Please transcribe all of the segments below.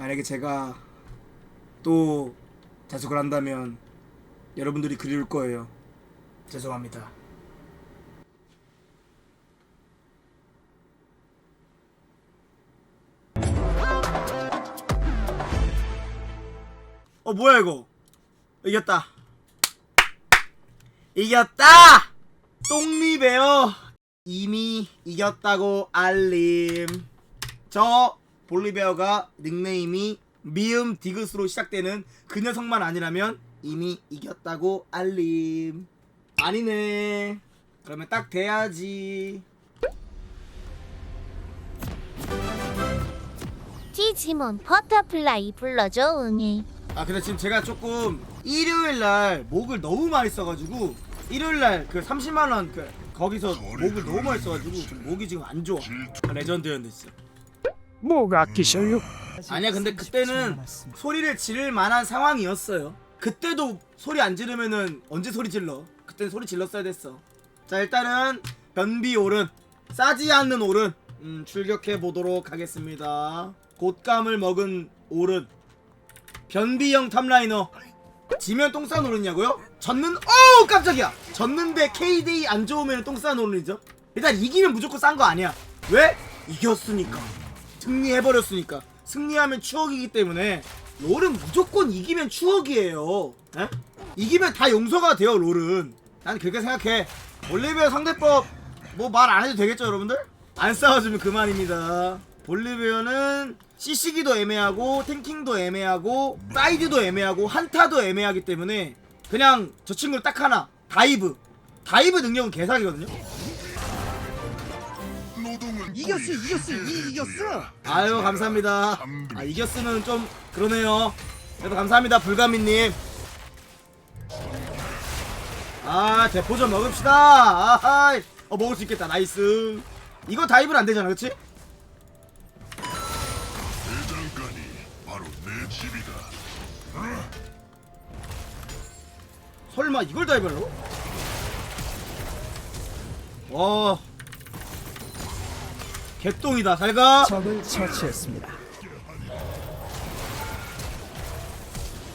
만약에 제가 또 자숙을 한다면 여러분들이 그리울 거예요. 죄송합니다. 어 뭐야 이거? 이겼다. 이겼다! 똥리베어 이미 이겼다고 알림. 저 볼리베어가 닉네임이 미음 디귿으로 시작되는 그 녀석만 아니라면 이미 이겼다고 알림. 아니네. 그러면 딱 돼야지. 디지몬 버터플라이 불러줘 응애 아 근데 지금 제가 조금 일요일 날 목을 너무 많이 써가지고 일요일 날 그 30만 원 그 거기서 목을 너무 많이 써가지고 좀 목이 지금 안 좋아. 레전드였는데 진짜. 목 아끼셔요? 아니야 근데 그때는 소리를 지를 만한 상황이었어요. 그때도 소리 안 지르면은 언제 소리 질러? 그때는 소리 질렀어야 됐어. 자 일단은 변비 오른 싸지 않는 오른 음, 출격해 보도록 하겠습니다. 곶감을 먹은 오른. 변비형 탑라이너. 지면 똥 싸는 오른이냐고요? 졌는 어우 깜짝이야! 졌는데 KD 안 좋으면 똥 싸는 오른이죠? 일단 이기면 무조건 싼 거 아니야. 왜? 이겼으니까 승리해버렸으니까. 승리하면 추억이기 때문에 롤은 무조건 이기면 추억이에요. 에? 이기면 다 용서가 돼요 롤은. 난 그렇게 생각해. 볼리비아 상대법 뭐 말 안 해도 되겠죠 여러분들? 안 싸워주면 그만입니다. 볼리비아는 CC기도 애매하고 탱킹도 애매하고 사이드도 애매하고 한타도 애매하기 때문에 그냥 저 친구를 딱 하나. 다이브. 다이브 능력은 개사기거든요 이겼어 이겼어 이 이겼어. 아유 감사합니다. 아 이겼으면 좀 그러네요. 그래도 감사합니다 불가미님. 아 대포 좀 먹읍시다. 아하이. 어 먹을 수 있겠다. 나이스. 이거 다이브는 안 되잖아 그치? 대장간이 바로 내 집이다. 설마 이걸 다이브하려고? 와 개똥이다 잘가 적을 처치했습니다.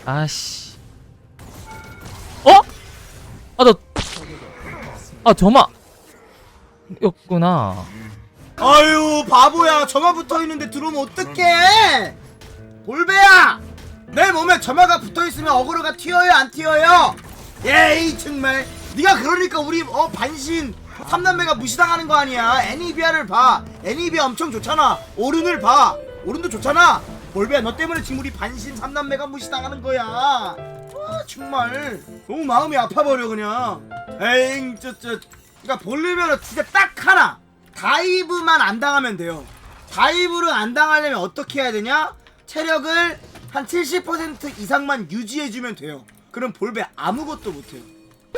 아씨. 어? 아, 너. 아, 저마. 였구나. 아유 바보야 점화 붙어있는데 들어오면 어떡해 볼배야 내 몸에 점화가 붙어있으면 어그로가 튀어요 안 튀어요 예이 정말 네가 그러니까 우리 어 반신 삼남매가 무시당하는 거 아니야. 애니비아를 봐. 애니비아 엄청 좋잖아. 오른을 봐. 오른도 좋잖아. 볼배야 너 때문에 지금 우리 반신 삼남매가 무시당하는 거야. 아 정말. 너무 마음이 아파버려 그냥. 에잉 저저 그러니까 볼리면은 진짜 딱 하나. 다이브만 안 당하면 돼요. 다이브를 안 당하려면 어떻게 해야 되냐? 체력을 한 70% 이상만 유지해주면 돼요. 그럼 볼베 아무것도 못해요.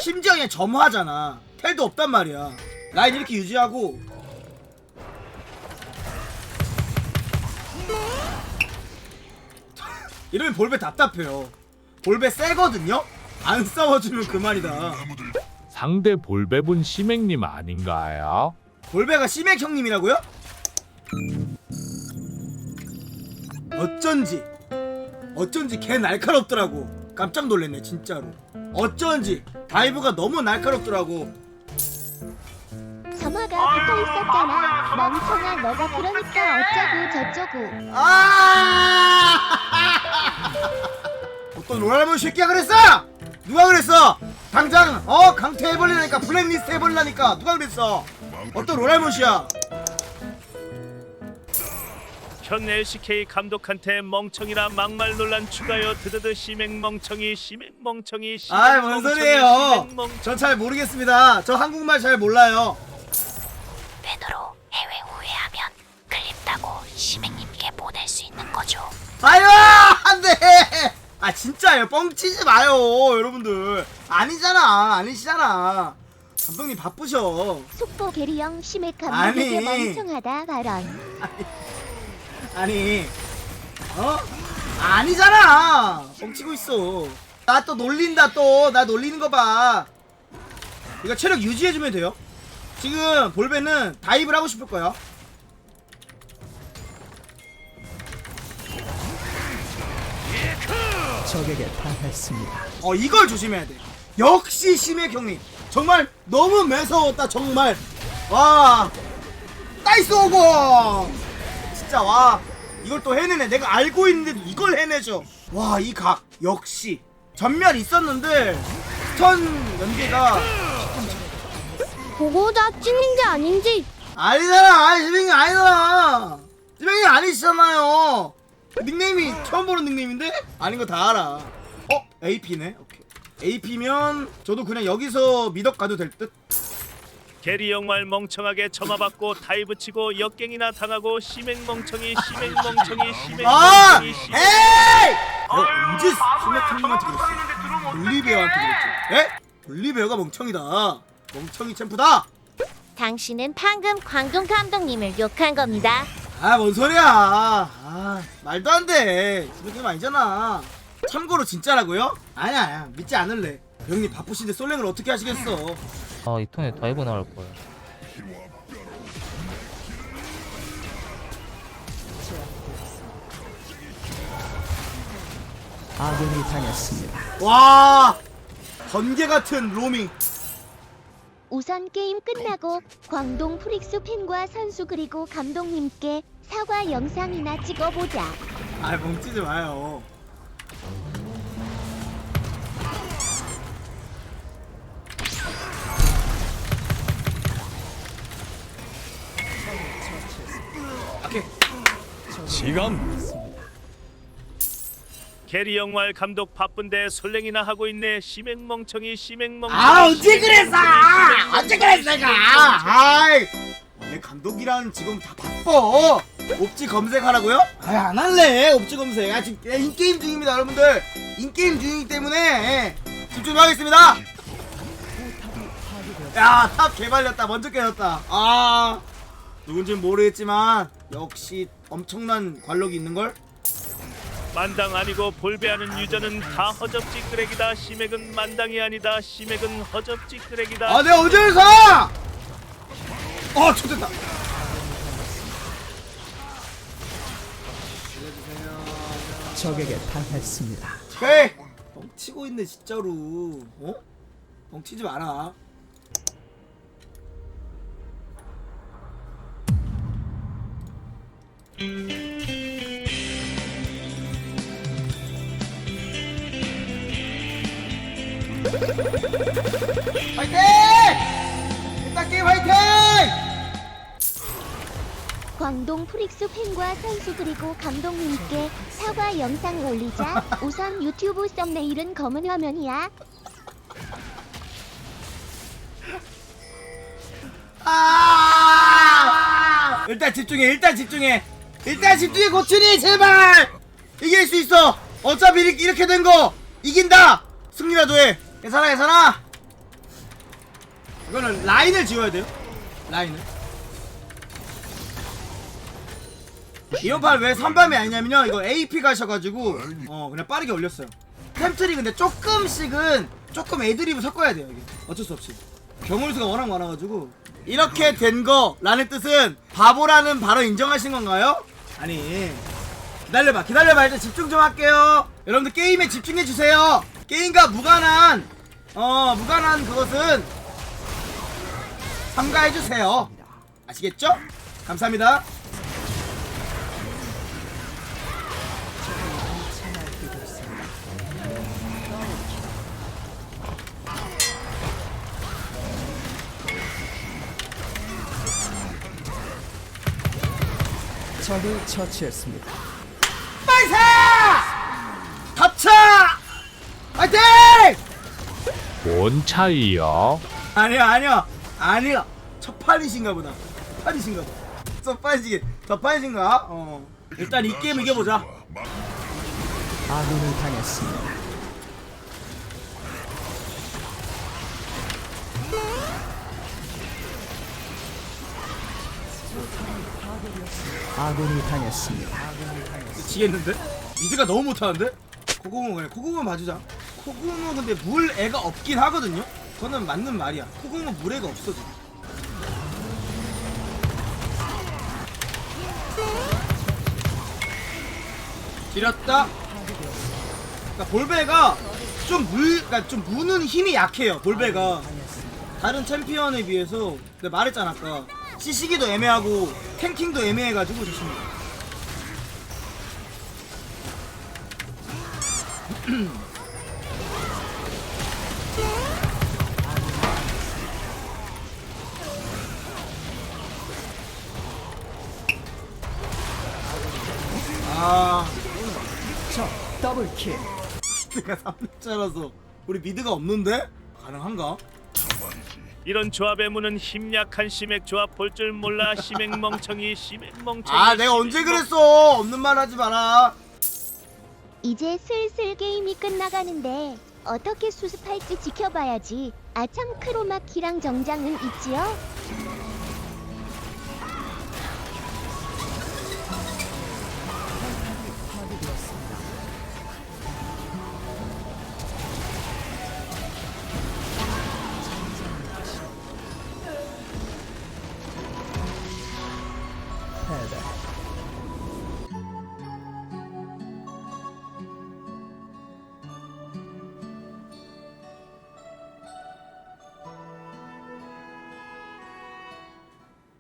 심지어 그냥 점화잖아. 텔도 없단 말이야. 라인 이렇게 유지하고 이러면 볼베 답답해요. 볼베 세거든요? 안 싸워주면 그만이다. 상대 볼베분 시맹님 아닌가요? 볼베가 시맥 형님이라고요? 어쩐지 어쩐지 걔 날카롭더라고 깜짝 놀랐네 진짜로 어쩐지 다이브가 너무 날카롭더라고 점화가 붙어 있었잖아 멍청아 너가 그러니까 어쩌고 저쩌고 아 어떤 로랄몬 새끼야 그랬어? 누가 그랬어? 당장 어 강퇴 해버리라니까 블랙리스트 해버리라니까 누가 그랬어? 어떤 로랄몬이야 현 LCK 감독한테 멍청이라 막말 논란 추가요 드드드 시맹 멍청이 시맹 멍청이 아이 뭔 멍청이, 소리예요? 시맹 멍청이. 전잘 모르겠습니다. 저 한국말 잘 몰라요. 팬으로 해외 우회하면 클립 따고 시맹님께 보낼 수 있는 거죠. 아유 안돼! 아 진짜예요. 뻥치지 마요 여러분들. 아니잖아 아니시잖아. 감독님 바쁘셔. 속보 게리형 심해감 아니. 되게 멍청하다 발언 아니 어 아니잖아 뻥치고 있어 나 또 놀린다 또 나 놀리는 거봐 이거 체력 유지해주면 돼요 지금 볼베는 다이브를 하고 싶을 거야 적에게 당했습니다. 어 이걸 조심해야 돼. 역시 심해 형님. 정말 너무 매서웠다 정말. 와 나이스 오고. 진짜 와 이걸 또 해내네. 내가 알고 있는데도 이걸 해내죠. 와 이 각 역시 전멸 있었는데 스턴 연계가 보고자 찐인지 아닌지 아니잖아. 아니 지명이 아니잖아. 지명이 아니시잖아요. 닉네임이 처음 보는 닉네임인데 아닌 거 다 알아. 어 AP네. 오케이. AP면 저도 그냥 여기서 미덕 가도 될 듯. 게리 정말 멍청하게 점화받고 다이브 치고 역갱이나 당하고 시맹 멍청이 시맹 멍청이 시맹 아! 멍청이 시맹 에이! 내가 언제 스매팅님한테 그랬어? 볼리베어한테 그랬지. 에? 볼리베어가 멍청이다. 멍청이 챔프다. 당신은 방금 광동 감독님을 욕한 겁니다. 아, 뭔 소리야. 아, 말도 안 돼. 스매팅 아니잖아. 참고로 진짜라고요? 아니야, 아니야. 믿지 않을래. 형님 바쁘신데 솔랭을 어떻게 하시겠어? 아 이 턴에 다이브 나올 거야 아군이 당했습니다. 와! 번개 같은 로밍. 우선 게임 끝나고 광동 프릭스 팬과 선수 그리고 감독님께 사과 영상이나 찍어보자. 아, 멍치지 마요. 오케이. 게리 영말 감독 바쁜데 솔랭이나 하고 있네 시맹 멍청이 시맹 멍청이 아 언제 그랬어? 언제 그랬어 내가? 아이 원래 감독이랑 지금 다 바빠. 옵지 검색하라고요? 아안 할래 옵지 검색. 아 지금 인게임 중입니다 여러분들. 인게임 중이기 때문에 집중하겠습니다. 야탑 개발렸다 먼저 깨졌다. 아 누군지는 모르겠지만 역시 엄청난 관록이 있는 걸. 만당 아니고 볼배하는 유저는 다 허접지 끄레기다 시맥은 만당이 아니다 시맥은 허접지 끄레기다 아 내가 어딜 가? 어 좋됐다. 적에게 당했습니다. 오케이 뻥치고 있네 진짜로 어? 뻥치지 마라 화이팅! 일단 게임 화이팅! 광동 프릭스 팬과 선수 그리고 감독님께 사과 영상 올리자. 우선 유튜브 썸네일은 검은 화면이야. 아! 일단 집중해 일단 집중해 일단 집중해 고추리 제발 이길 수 있어 어차피 이렇게 된 거 이긴다 승리라도 해 괜찮아 괜찮아. 이거는 라인을 지워야 돼요. 라인을. 판왜 3밤이 아니냐면요. 이거 AP 가셔가지고 어 그냥 빠르게 올렸어요. 템트리 근데 조금씩은 조금 애드립을 섞어야 돼요 이게. 어쩔 수 없이. 경울수가 워낙 많아가지고. 이렇게 된 거라는 뜻은 바보라는 바로 인정하신 건가요? 아니. 기다려봐. 기다려봐. 일단 집중 좀 할게요. 여러분들 게임에 집중해주세요 게임과 무관한 어 무관한 그것은 삼가해주세요 아시겠죠? 감사합니다 적을 처치했습니다. 뭔 차이요? 아니야 아니야 아니야 첫 판이신가 보다 첫 판이신가 보다 첫 판이시 첫 판이신가? 어 일단 이 게임 이겨보자 아군이 당했습니다. 아군이 당했습니다. 지겠는데? 미드가 너무 못하는데? 코구모 그래 코구모 봐주자 코구모 근데 물 애가 없긴 하거든요? 그거는 맞는 말이야 코구모 물 애가 없어 지금 지렸다 그러니까 볼베가 좀 물, 그러니까 좀 무는 힘이 약해요. 볼베가 다른 챔피언에 비해서 내가 말했잖아 아까 시시기도 애매하고 탱킹도 애매해가지고 좋습니다. 아, 적 더블킬. 미드가 3렙짜라서 우리 미드가 없는데? 가능한가? 이런 조합의 무는 힘약한 시맥 조합 볼 줄 몰라 시맥 멍청이 시맥 멍청이 아 내가 언제 멍- 그랬어 없는 말 하지 마라 이제 슬슬 게임이 끝나가는데 어떻게 수습할지 지켜봐야지. 아참 크로마키랑 정장은 있지요?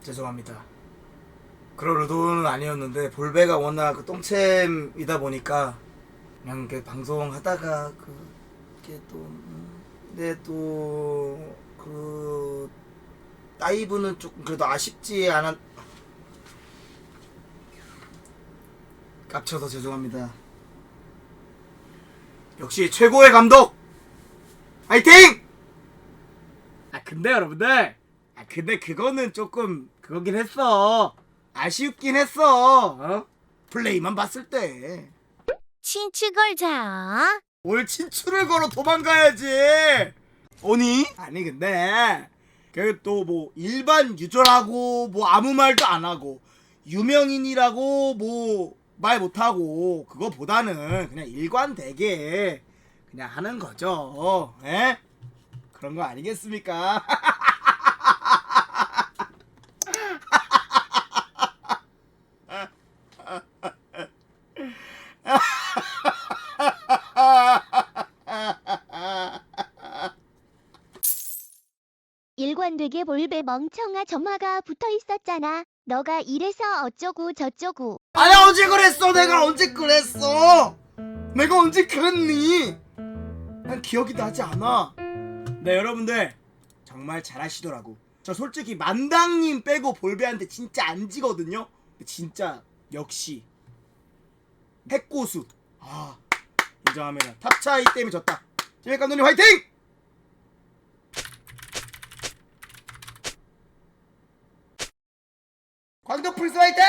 죄송합니다. 그럴 의도는 아니었는데 볼베가 워낙 그 똥챔이다 보니까 그냥 이렇게 방송하다가 그 이게 또 음, 근데 또그 다이브는 조금 그래도 아쉽지 않았 깝쳐서 죄송합니다. 역시 최고의 감독! 화이팅! 아 근데 여러분들 아 근데 그거는 조금 그거긴 했어 아쉽긴 했어 어? 플레이만 봤을 때 친추 걸자. 올 친추를 걸어 도망가야지 오니? 아니 근데 그 또 뭐 일반 유저라고 뭐 아무 말도 안 하고 유명인이라고 뭐 말 못하고 그거보다는 그냥 일관되게 그냥 하는 거죠 에? 그런 거 아니겠습니까? 일관되게 볼베 멍청아 점화가 붙어 있었잖아. 너가 이래서 어쩌고 저쩌고. 아니 언제 그랬어? 내가 언제 그랬어? 내가 언제 그랬니? 난 기억이 나지 않아. 네 여러분들. 정말 잘하시더라고. 저 솔직히 만당님 빼고 볼베한테 진짜 안 지거든요? 진짜 역시. 핵고수. 아 인정합니다. 탑차이 때문에 졌다. 지mek 감독님 화이팅 광동 풀스 화이팅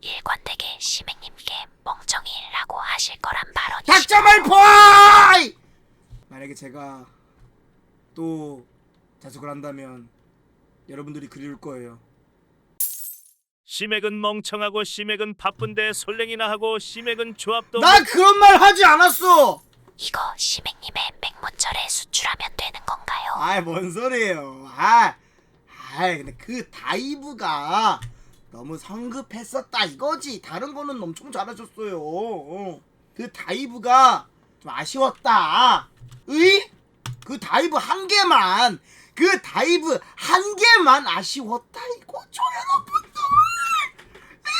일관되게 시맥님께 멍청이라고 하실 거란 발언이 닥점을 포이 만약에 제가 또 자숙을 한다면 여러분들이 그리울 거예요. 시맥은 멍청하고 시맥은 바쁜데 솔랭이나 하고 시맥은 조합도 나 그런 말 하지 않았어! 이거 시맥님의 맹문절에 수출하면 되는 건가요? 아이 뭔 소리예요. 아 아이 근데 그 다이브가 너무 성급했었다 이거지. 다른 거는 엄청 잘하셨어요. 어. 그 다이브가 좀 아쉬웠다 의? 그 다이브 한 개만 그 다이브 한 개만 아쉬웠다 이거죠 여러분들 에?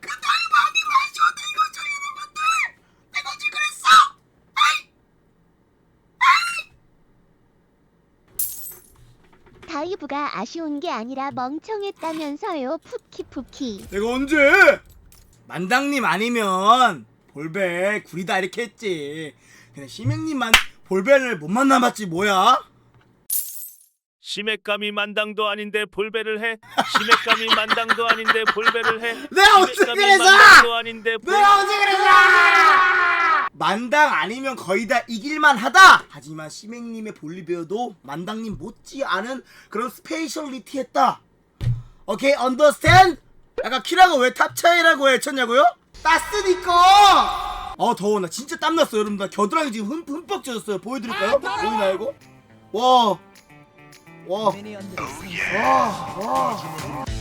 그 다이브 한 개만 아쉬웠다 이거죠 여러분들 내가 언제 그랬어 아이 다이브가 아쉬운 게 아니라 멍청했다면서요. 푸키 푸키. 내가 언제? 만당님 아니면 볼베 구리다 이렇게 했지. 근데 시맹님만 볼베를 못 만나봤지 뭐야? 시맥감이 만당도 아닌데 볼배를 해 시맥감이 만당도 아닌데 볼배를 해 내가 언제 시맥감이 그랬어? 만당도 아닌데 볼... 내가 언제 그랬어? 만당 아니면 거의 다 이길만 하다. 하지만 시맹님의 볼리베어도 만당님 못지 않은 그런 스페셜리티 했다. 오케이, 언더스탠드? 약간 키라가 왜 탑차이라고 외쳤냐고요? 따스니까! 어 더워. 나 진짜 땀났어 여러분. 나 겨드랑이 지금 흠, 흠뻑 젖었어요. 보여드릴까요? 보이나 이거? 와. 와, 미니언들이 와, 와.